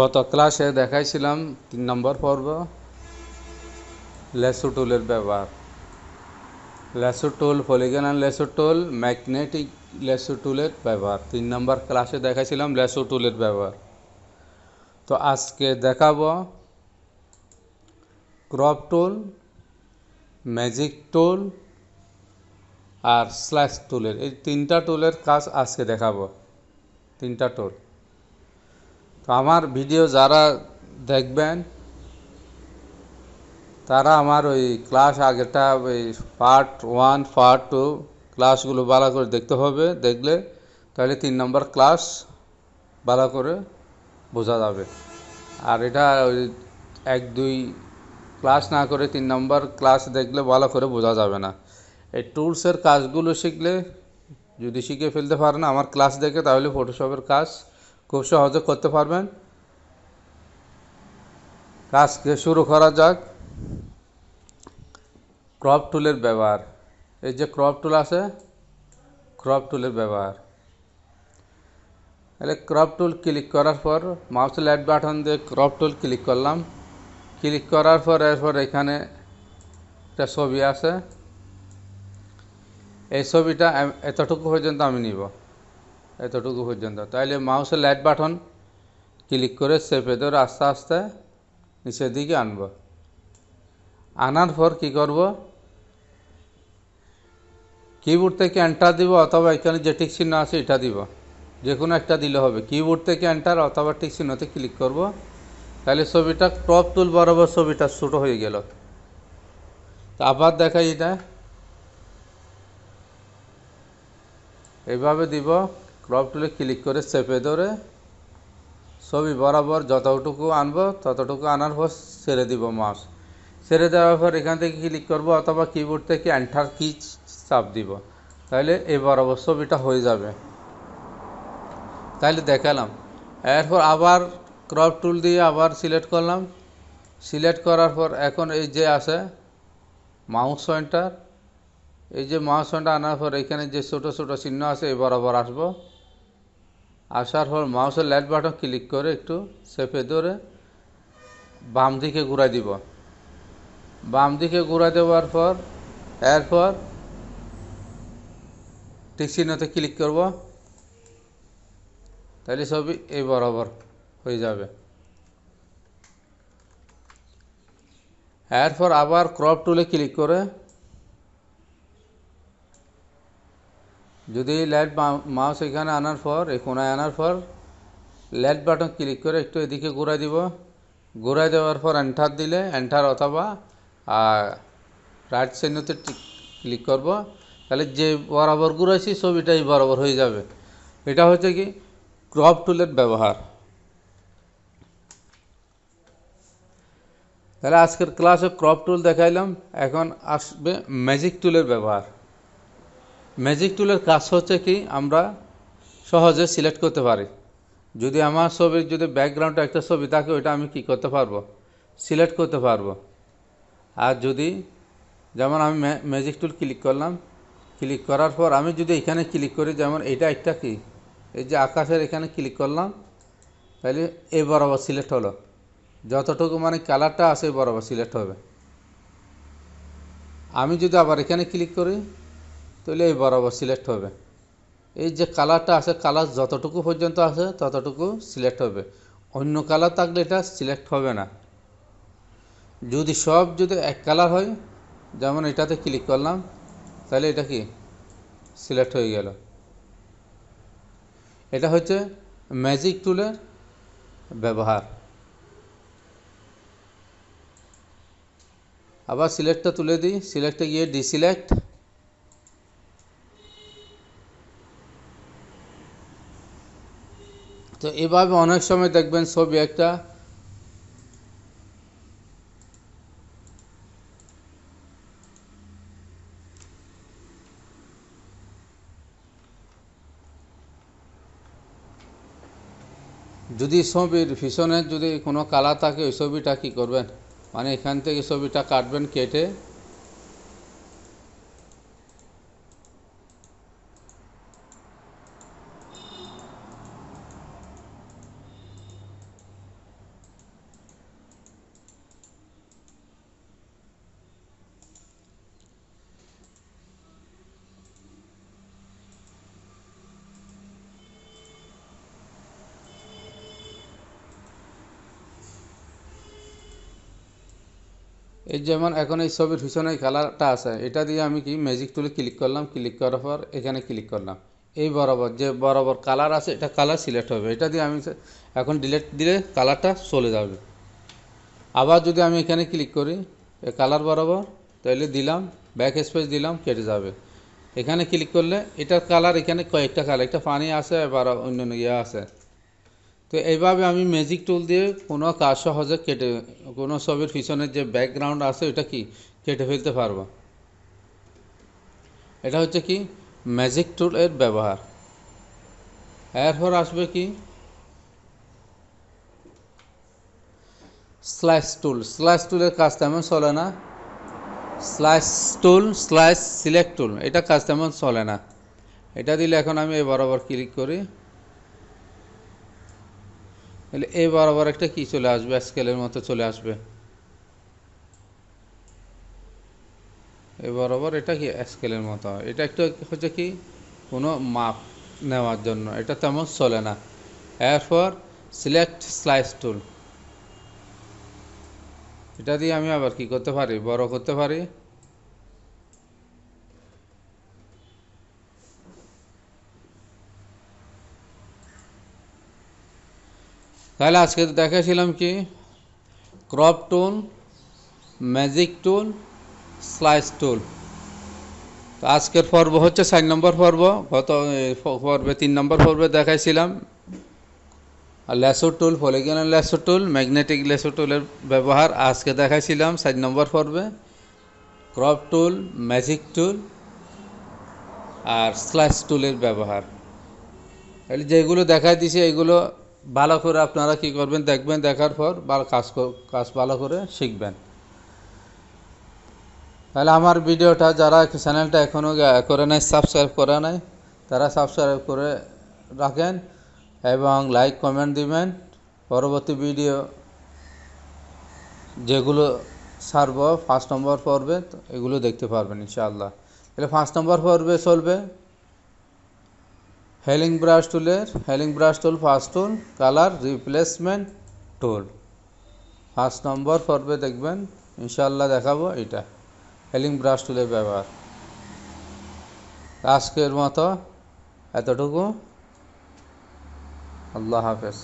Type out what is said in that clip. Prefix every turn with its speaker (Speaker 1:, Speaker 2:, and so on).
Speaker 1: গত ক্লাসে দেখাইছিলাম তিন নম্বর পর্ব, লেসো টুলের ব্যবহার। Lasso tool, polygonal lasso tool, magnetic lasso টুলের ব্যবহার। তিন নম্বর ক্লাসে দেখাইছিলাম লেসো টুলের ব্যবহার। তো আজকে দেখাবো ক্রপ টুল, ম্যাজিক টুল আর স্ল্যাশ টুলের। এই তিনটা টুলের কাজ আজকে দেখাবো। তিনটা টুল। তো আমার ভিডিও যারা দেখবেন, তারা আমার ওই ক্লাস আগেরটা, ওই পার্ট ওয়ান পার্ট টু ক্লাসগুলো ভালো করে দেখতে হবে, দেখলে তাহলে তিন নম্বর ক্লাস ভালো করে বোঝা যাবে। আর এটা ওই এক, দুই ক্লাস না করে তিন নম্বর ক্লাস দেখলে ভালো করে বোঝা যাবে না। এই টুলসের কাজগুলো শিখলে, যদি শিখে ফেলতে পারেন আমার ক্লাস দেখে, তাহলে ফটোশপের কাজ খুব সহজে করতে পারবেন। কাজকে শুরু করা যাক। ক্রপ টুলের ব্যবহার। এই যে ক্রপ টুল আছে ক্রপ টুলের ব্যবহার। তাহলে ক্রপ টুল ক্লিক করার পর মাউস লেট বাটন দিয়ে ক্রপ টুল ক্লিক করলাম। ক্লিক করার পর এরপর এখানে একটা ছবি আছে। এই ছবিটা এতটুকু পর্যন্ত আমি নিব। এতটুকু পর্যন্ত। তাইলে মাউসের লাইট বাটন ক্লিক করে চেপে ধরে আস্তে আস্তে নিচের দিকে আনব। আনার পর কি করব? কিবোর্ড থেকে এন্টার দিব অথবা এখানে যে টিক চিহ্ন আছে এটা দিব। যে কোনো একটা দিলে হবে। কিবোর্ড থেকে এন্টার অথবা টিক চিহ্নতে ক্লিক করব। তাহলে ছবিটা টপ টুল বরাবর ছবিটা ছোটো হয়ে গেল। তা আবার দেখাই এটা। এভাবে দিব। ক্রপ টুলে ক্লিক করে চেপে ধরে ছবি বরাবর যতটুকু আনব, ততটুকু আনার পর ছেড়ে দিব মাউস ছেড়ে দেওয়ার পর এখান থেকে ক্লিক করব অথবা কিবোর্ড থেকে এন্টার কি চাপ দিব। তাহলে এই বরাবর ছবিটা হয়ে যাবে। তাহলে দেখালাম। এরপর আবার ক্রপ টুল দিয়ে আবার সিলেক্ট করলাম। সিলেক্ট করার পর এখন এই যে আছে মাউস সেন্টার এই যে মাউস সেন্টার আনার পর এখানে যে ছোটো ছোটো চিহ্ন আছে এই বরাবর আসব। আসার পর মাউসের লাইট বাটন ক্লিক করে একটু চেপে ধরে বাম দিকে ঘুরাই দিব। বাম দিকে ঘুরাই দেওয়ার পর, এরপর টিক চিহ্নতে ক্লিক করব। তাহলে ছবি এই বরাবর হয়ে যাবে। এরপর আবার ক্রপ টুলে ক্লিক করে যদি লাইট মাউস এখানে আনার পর, এই কোনায় আনার পর লাইট বাটন ক্লিক করে একটু এদিকে ঘুরাই দিব। ঘুরাই দেওয়ার পর এন্টার দিলে, এন্টার অথবা রাইট চিহ্নতে ক্লিক করব। তাহলে যে বরাবর ঘুরাইছি, ছবিটাই বরাবর হয়ে যাবে। এটা হচ্ছে কি, ক্রপ টুলের ব্যবহার। তাহলে আজকের ক্লাসে ক্রপ টুল দেখাইলাম, এখন আসবে ম্যাজিক টুলের ব্যবহার। ম্যাজিক টুলের কাজ হচ্ছে কি, আমরা সহজে সিলেক্ট করতে পারি। যদি আমার ছবির যদি ব্যাকগ্রাউন্ডে একটা ছবি থাকে, ওইটা আমি কি করতে পারব? সিলেক্ট করতে পারব। আর যদি, যেমন আমি ম্যাজিক টুল ক্লিক করলাম ক্লিক করার পর আমি যদি এখানে ক্লিক করি, যেমন এটা একটা কি? এই যে আকাশের এখানে ক্লিক করলাম, তাহলে এই বরাবর সিলেক্ট হলো। যতটুকু মানে কালারটা আছে বরাবর সিলেক্ট হবে। আমি যদি আবার এখানে ক্লিক করি তাহলে এই বরাবর সিলেক্ট হবে। এই যে কালারটা আছে কালার যতটুকু পর্যন্ত আছে, ততটুকু সিলেক্ট হবে। অন্য কালার থাকলে এটা সিলেক্ট হবে না। যদি সব যদি এক কালার হয়, যেমন এটাতে ক্লিক করলাম, তাহলে এটা কি? সিলেক্ট হয়ে গেল। এটা হচ্ছে ম্যাজিক টুলের ব্যবহার। আবার সিলেক্টটা তুলে দিই। সিলেক্টে গিয়ে ডিসিলেক্ট তো এভাবে অনেক সময় দেখবেন ছবি একটা যদি ছবির পিছনে যদি কোনো কালার থাকে, ওই ছবিটা কী করবেন? মানে এখান থেকে ছবিটা কাটবেন, কেটে এই যেমন এখন এই ছবির পিছনে কালারটা আছে, এটা দিয়ে আমি কি ম্যাজিক টুলে ক্লিক করলাম ক্লিক করার পর এখানে ক্লিক করলাম। এই বরাবর, যে বরাবর কালার আছে, এটা কালার সিলেক্ট হবে। এটা দিয়ে আমি এখন ডিলেট দিলে কালারটা চলে যাবে। আবার যদি আমি এখানে ক্লিক করি কালার বরাবর, তাহলে দিলাম ব্যাক স্পেস দিলাম, কেটে যাবে। এখানে ক্লিক করলে এটার কালার এখানে কয়েকটা কালার, একটা পানি আছে, আবার অন্য ইয়ে আছে। তো এইভাবে আমি ম্যাজিক টুল দিয়ে কোনো কাজ সহজে কেটে, কোনো ছবির পিছনের যে ব্যাকগ্রাউন্ড আছে ওটা কি কেটে ফেলতে পারব? এটা হচ্ছে কি ম্যাজিক টুল এর ব্যবহার। এরপর আসবে কি? স্ল্যাশ টুল স্ল্যাশ টুলের কাজ তেমন চলে না। Slash tool slash select tool এটা কাজ তেমন চলে না। এটা দিলে এখন আমি এই বরাবর ক্লিক করি। তাহলে এই বরাবর একটা কি চলে আসবে? স্কেলের মতো চলে আসবে। এই বরাবর এটা কি? স্কেলের মতো। এটা একটা হচ্ছে কি? কোনো মাপ নেওয়ার জন্য। এটা তেমন চলে না। এরপর সিলেক্ট স্লাইস টুল এটা দিয়ে আমি আবার কি করতে পারি? বড় করতে পারি? তাহলে আজকে দেখাছিলাম কি? Crop tool magic tool slice tool তো আজকের পর্ব হচ্ছে চার নম্বর পর্ব। গত পর্বে, তিন নম্বর পর্বে দেখাইছিলাম। আর lasso tool polygonal lasso tool magnetic lasso টুলের ব্যবহার আজকে দেখাইছিলাম চার নম্বর পর্বে। ক্রপ টুল ম্যাজিক টুল আর স্লাইস টুলের ব্যবহার। তাহলে যেগুলো দেখাই দিছি এগুলো ভালো করে আপনারা কি করবেন, দেখবেন, দেখার পর ভালো কাজ কাজ ভালো করে শিখবেন। তাহলে আমার ভিডিওটা যারা চ্যানেলটা এখনও করে নাই সাবস্ক্রাইব করে নাই, তারা সাবস্ক্রাইব করে রাখেন এবং লাইক কমেন্ট দিবেন। পরবর্তী ভিডিও যেগুলো ছাড়ব ফার্স্ট নম্বর পর্বে এগুলো দেখতে পারবেন ইনশাআল্লাহ। তাহলে ফার্স্ট নম্বর পর্বে চলবে। হেলিং ব্রাশ টুলের healing brush tool first tool colour replacement tool first নম্বর পর্বে দেখবেন ইনশাল্লাহ দেখাবো এটা হেলিং ব্রাশ টুলের ব্যবহার। আজকের মতো এতটুকু। আল্লাহ হাফেজ।